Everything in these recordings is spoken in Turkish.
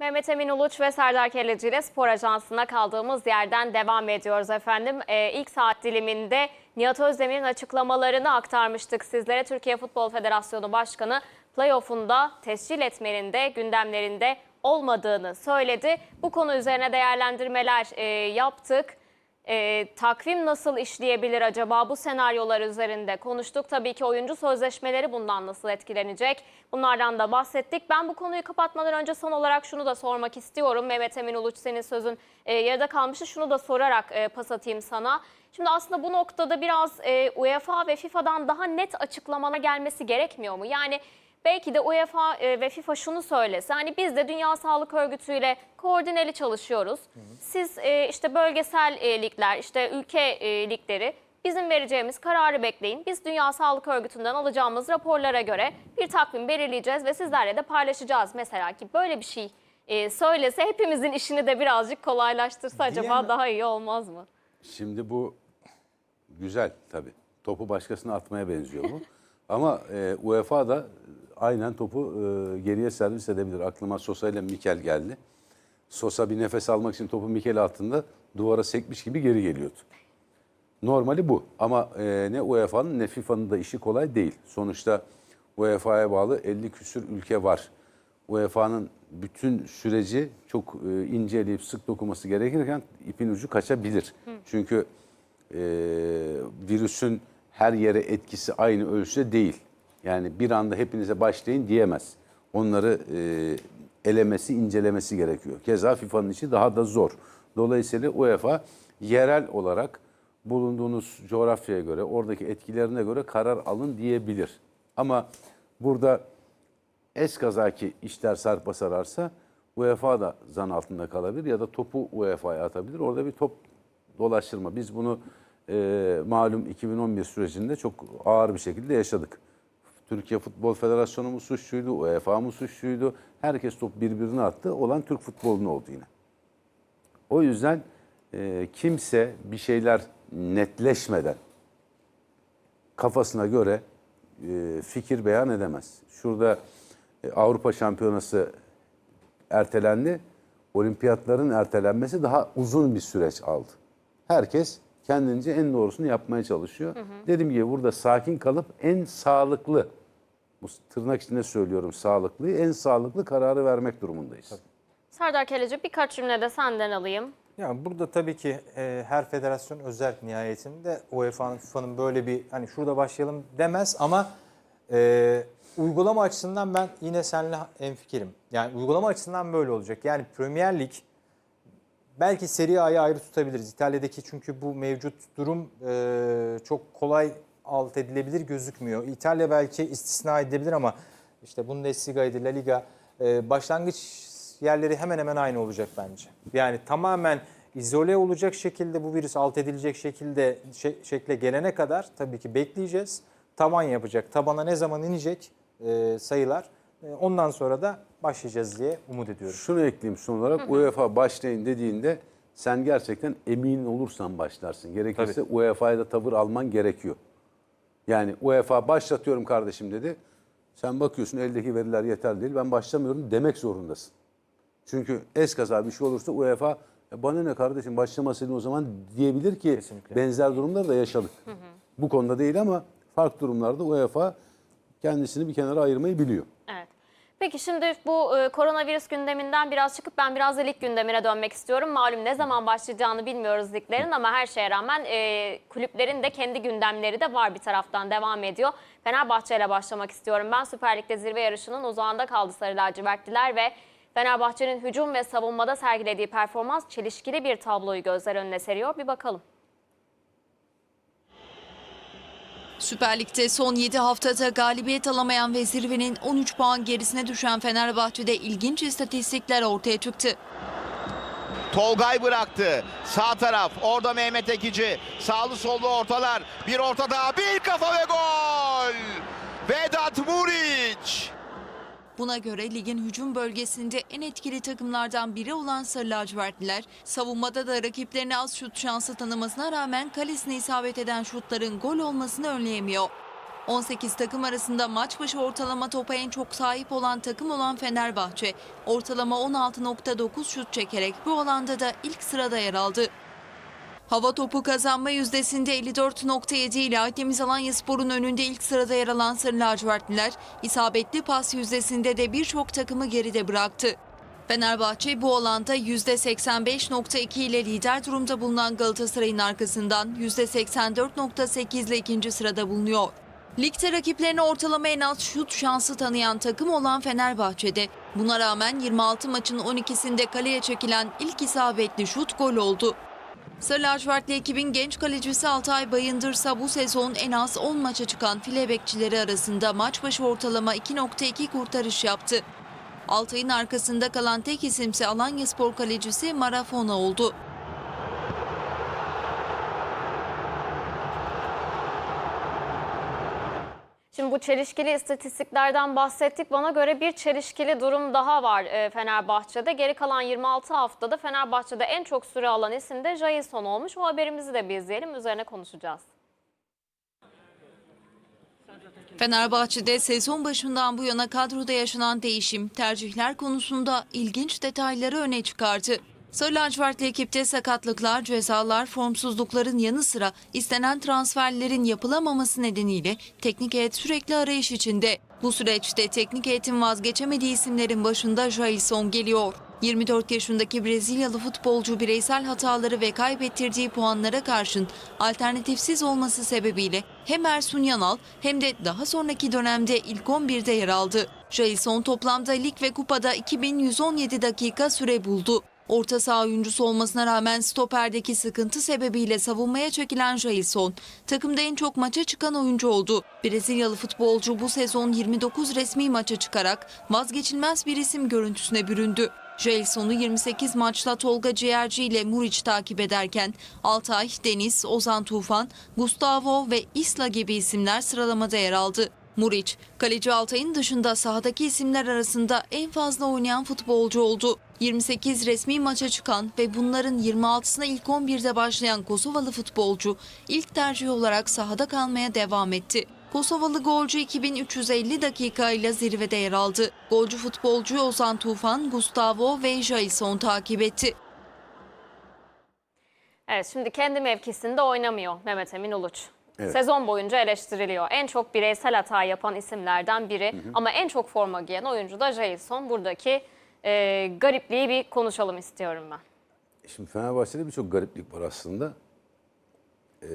Mehmet Emin Uluç ve Serdar Kelleci ile spor ajansına kaldığımız yerden devam ediyoruz efendim. Ee, ilk saat diliminde Nihat Özdemir'in açıklamalarını aktarmıştık sizlere. Türkiye Futbol Federasyonu Başkanı playoff'unda tescil etmenin de gündemlerinde olmadığını söyledi. Bu konu üzerine değerlendirmeler e, yaptık. E, takvim nasıl işleyebilir acaba bu senaryolar üzerinde konuştuk. Tabii ki oyuncu sözleşmeleri bundan nasıl etkilenecek bunlardan da bahsettik. Ben bu konuyu kapatmadan önce son olarak şunu da sormak istiyorum. Mehmet Emin Uluç senin sözün e, yarıda kalmıştı. Şunu da sorarak e, pas atayım sana. Şimdi aslında bu noktada biraz e, UEFA ve FIFA'dan daha net açıklamalar gelmesi gerekmiyor mu? Yani Belki de UEFA e, ve FIFA şunu söylese, hani biz de Dünya Sağlık Örgütü ile koordineli çalışıyoruz. Siz e, işte bölgesel e, ligler, işte ülke ligleri bizim vereceğimiz kararı bekleyin. Biz Dünya Sağlık Örgütü'nden alacağımız raporlara göre bir takvim belirleyeceğiz ve sizlerle de paylaşacağız. Mesela ki böyle bir şey e, söylese hepimizin işini de birazcık kolaylaştırsa acaba Diyemem. daha iyi olmaz mı? Şimdi bu güzel tabii. Topu başkasına atmaya benziyor bu. Ama e, UEFA da aynen topu e, geriye servis edebilir. Aklıma Sosa ile Mikel geldi. Sosa bir nefes almak için topu Mikel attığında duvara sekmiş gibi geri geliyordu. Normali bu. Ama e, ne UEFA'nın ne FIFA'nın da işi kolay değil. Sonuçta UEFA'ya bağlı 50 küsür ülke var. UEFA'nın bütün süreci çok e, inceleyip sık dokuması gerekirken ipin ucu kaçabilir. Çünkü e, virüsün her yere etkisi aynı ölçüde değil. Yani bir anda hepinize başlayın diyemez. Onları e, elemesi, incelemesi gerekiyor. Keza FIFA'nın işi daha da zor. Dolayısıyla UEFA yerel olarak bulunduğunuz coğrafyaya göre, oradaki etkilerine göre karar alın diyebilir. Ama burada eskazaki işler sarpa sararsa UEFA da zan altında kalabilir ya da topu UEFA'ya atabilir. Orada bir top dolaştırma. Biz bunu e, malum 2011 sürecinde çok ağır bir şekilde yaşadık. Türkiye Futbol Federasyonu mu suçluydu, UEFA mı suçluydu? Herkes top birbirine attı. Olan Türk futbolunun oldu yine. O yüzden e, kimse bir şeyler netleşmeden kafasına göre e, fikir beyan edemez. Şurada e, Avrupa Şampiyonası ertelendi. Olimpiyatların ertelenmesi daha uzun bir süreç aldı. Herkes kendince en doğrusunu yapmaya çalışıyor. Dediğim gibi burada sakin kalıp en sağlıklı, bu tırnak içinde söylüyorum sağlıklıyı, en sağlıklı kararı vermek durumundayız. Serdar Kelleci birkaç cümle de senden alayım. Yani burada tabii ki e, her federasyon özel nihayetinde UEFA'nın, FIFA'nın böyle bir hani şurada başlayalım demez ama e, uygulama açısından ben yine seninle enfikirim. Yani uygulama açısından böyle olacak. Yani Premier Lig belki Serie A'yı ayrı tutabiliriz. İtalya'daki çünkü bu mevcut durum e, çok kolay alt edilebilir gözükmüyor. İtalya belki istisna edilebilir ama işte Bundesliga'ydı, La Liga e, başlangıç yerleri hemen hemen aynı olacak bence. Yani tamamen izole olacak şekilde bu virüs alt edilecek şekilde şe- şekle gelene kadar tabii ki bekleyeceğiz. Taban yapacak. Tabana ne zaman inecek e, sayılar. E, ondan sonra da başlayacağız diye umut ediyorum. Şunu ekleyeyim son olarak. UEFA başlayın dediğinde sen gerçekten emin olursan başlarsın. Gerekirse UEFA'ya da tavır alman gerekiyor. Yani UEFA başlatıyorum kardeşim dedi. Sen bakıyorsun eldeki veriler yeterli değil. Ben başlamıyorum demek zorundasın. Çünkü eskaza bir şey olursa UEFA "Ya bana ne kardeşim başlamasaydın o zaman diyebilir ki Kesinlikle. benzer durumları da yaşadık. Bu konuda değil ama farklı durumlarda UEFA kendisini bir kenara ayırmayı biliyor. Evet. Peki şimdi bu e, koronavirüs gündeminden biraz çıkıp ben biraz da lig gündemine dönmek istiyorum. Malum ne zaman başlayacağını bilmiyoruz liglerin ama her şeye rağmen e, kulüplerin de kendi gündemleri de var bir taraftan devam ediyor. Fenerbahçe ile başlamak istiyorum. Ben Süper Lig'de zirve yarışının uzağında kaldı Sarı Lacivertliler ve Fenerbahçe'nin hücum ve savunmada sergilediği performans çelişkili bir tabloyu gözler önüne seriyor. Bir bakalım. Süper Lig'de son 7 haftada galibiyet alamayan ve zirvenin 13 puan gerisine düşen Fenerbahçe'de ilginç istatistikler ortaya çıktı. Tolgay bıraktı. Sağ taraf. Orada Mehmet Ekici. Sağlı sollu ortalar. Bir orta daha. Bir kafa ve gol. Vedat Muriç. Buna göre ligin hücum bölgesinde en etkili takımlardan biri olan Sarı Lacivertliler, savunmada da rakiplerine az şut şansı tanımasına rağmen kalesine isabet eden şutların gol olmasını önleyemiyor. 18 takım arasında maç başı ortalama topa en çok sahip olan takım olan Fenerbahçe, ortalama 16.9 şut çekerek bu alanda da ilk sırada yer aldı. Hava topu kazanma yüzdesinde 54.7 ile Akdeniz Alanyaspor'un önünde ilk sırada yer alan Sarı Lacivertliler, isabetli pas yüzdesinde de birçok takımı geride bıraktı. Fenerbahçe bu alanda %85.2 ile lider durumda bulunan Galatasaray'ın arkasından %84.8 ile ikinci sırada bulunuyor. Ligde rakiplerine ortalama en az şut şansı tanıyan takım olan Fenerbahçe'de. Buna rağmen 26 maçın 12'sinde kaleye çekilen ilk isabetli şut gol oldu. Sarı lacivertli ekibin genç kalecisi Altay Bayındırsa bu sezon en az 10 maça çıkan file bekçileri arasında maç başı ortalama 2.2 kurtarış yaptı. Altay'ın arkasında kalan tek isimse Alanya Spor kalecisi Marafona oldu. Şimdi bu çelişkili istatistiklerden bahsettik. Bana göre bir çelişkili durum daha var e, Fenerbahçe'de. Geri kalan 26 haftada Fenerbahçe'de en çok süre alan isim de Jailson olmuş. O haberimizi de bir izleyelim. Üzerine konuşacağız. Fenerbahçe'de sezon başından bu yana kadroda yaşanan değişim, tercihler konusunda ilginç detayları öne çıkardı. Sarı lacivertli ekipte sakatlıklar, cezalar, formsuzlukların yanı sıra istenen transferlerin yapılamaması nedeniyle teknik heyet sürekli arayış içinde. Bu süreçte teknik heyetin vazgeçemediği isimlerin başında Jailson geliyor. 24 yaşındaki Brezilyalı futbolcu bireysel hataları ve kaybettirdiği puanlara karşın alternatifsiz olması sebebiyle hem Ersun Yanal hem de daha sonraki dönemde ilk 11'de yer aldı. Jailson toplamda lig ve kupada 2117 dakika süre buldu. Orta saha oyuncusu olmasına rağmen stoperdeki sıkıntı sebebiyle savunmaya çekilen Jailson, takımda en çok maça çıkan oyuncu oldu. Brezilyalı futbolcu bu sezon 29 resmi maça çıkarak vazgeçilmez bir isim görüntüsüne büründü. Jailson'u 28 maçla Tolga Ciğerci ile Muriç takip ederken Altay, Deniz, Ozan Tufan, Gustavo ve Isla gibi isimler sıralamada yer aldı. Muriç, kaleci Altay'ın dışında sahadaki isimler arasında en fazla oynayan futbolcu oldu. 28 resmi maça çıkan ve bunların 26'sına ilk 11'de başlayan Kosovalı futbolcu ilk tercih olarak sahada kalmaya devam etti. Kosovalı golcü 2350 dakikayla zirvede yer aldı. Golcü futbolcu Ozan Tufan, Gustavo ve Jailson takip etti. Evet şimdi kendi mevkisinde oynamıyor Mehmet Emin Uluç. Evet. Sezon boyunca eleştiriliyor. En çok bireysel hata yapan isimlerden biri ama en çok forma giyen oyuncu da Jailson. Buradaki e, garipliği bir konuşalım istiyorum ben. Şimdi Fenerbahçe'de birçok gariplik var aslında. Ee,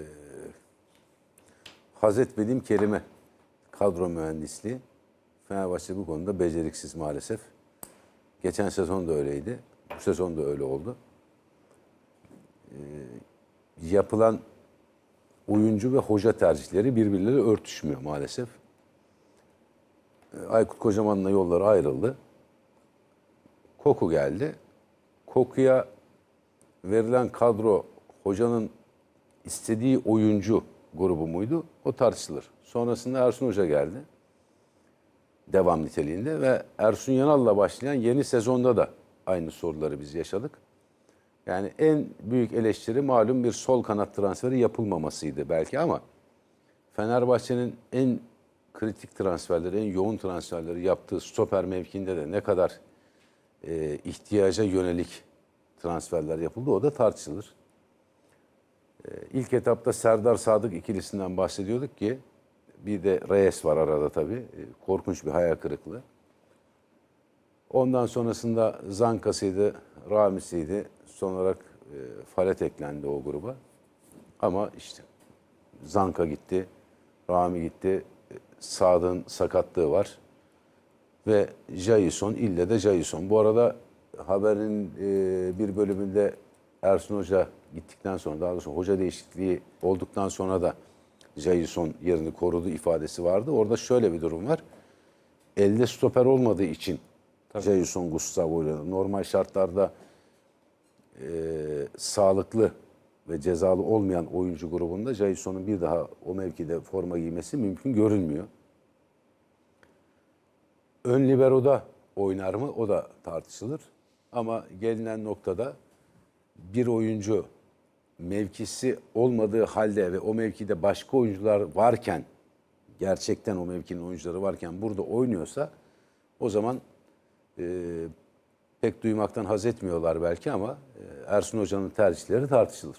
haz etmediğim kelime kadro mühendisliği. Fenerbahçe bu konuda beceriksiz maalesef. Geçen sezon da öyleydi. Bu sezon da öyle oldu. Ee, yapılan oyuncu ve hoca tercihleri birbirleriyle örtüşmüyor maalesef. Ee, Aykut Kocaman'la yolları ayrıldı. Koku geldi. Koku'ya verilen kadro hocanın istediği oyuncu grubu muydu? O tartışılır. Sonrasında Ersun Hoca geldi. Devam niteliğinde ve Ersun Yanal'la başlayan yeni sezonda da aynı soruları biz yaşadık. Yani en büyük eleştiri malum bir sol kanat transferi yapılmamasıydı belki ama Fenerbahçe'nin en kritik transferleri, en yoğun transferleri yaptığı stoper mevkinde de ne kadar e, ihtiyaca yönelik transferler yapıldı o da tartışılır. E, ilk etapta Serdar Sadık ikilisinden bahsediyorduk ki bir de Reyes var arada tabii. E, korkunç bir hayal kırıklığı. Ondan sonrasında Zanka'sıydı, Ramis'iydi. Son olarak e, Falet eklendi o gruba. Ama işte Zanka gitti, Rami gitti, e, Sadık'ın sakatlığı var. Ve Jason, ille de Jason. Bu arada haberin e, bir bölümünde Ersun Hoca gittikten sonra, daha doğrusu hoca değişikliği olduktan sonra da Jason yerini korudu ifadesi vardı. Orada şöyle bir durum var. Elde stoper olmadığı için Jason Gustavo ile normal şartlarda e, sağlıklı ve cezalı olmayan oyuncu grubunda Jason'un bir daha o mevkide forma giymesi mümkün görünmüyor. Ön libero'da oynar mı? O da tartışılır. Ama gelinen noktada bir oyuncu mevkisi olmadığı halde ve o mevkide başka oyuncular varken gerçekten o mevkinin oyuncuları varken burada oynuyorsa o zaman pek duymaktan haz etmiyorlar belki ama e, Ersun Hoca'nın tercihleri tartışılır.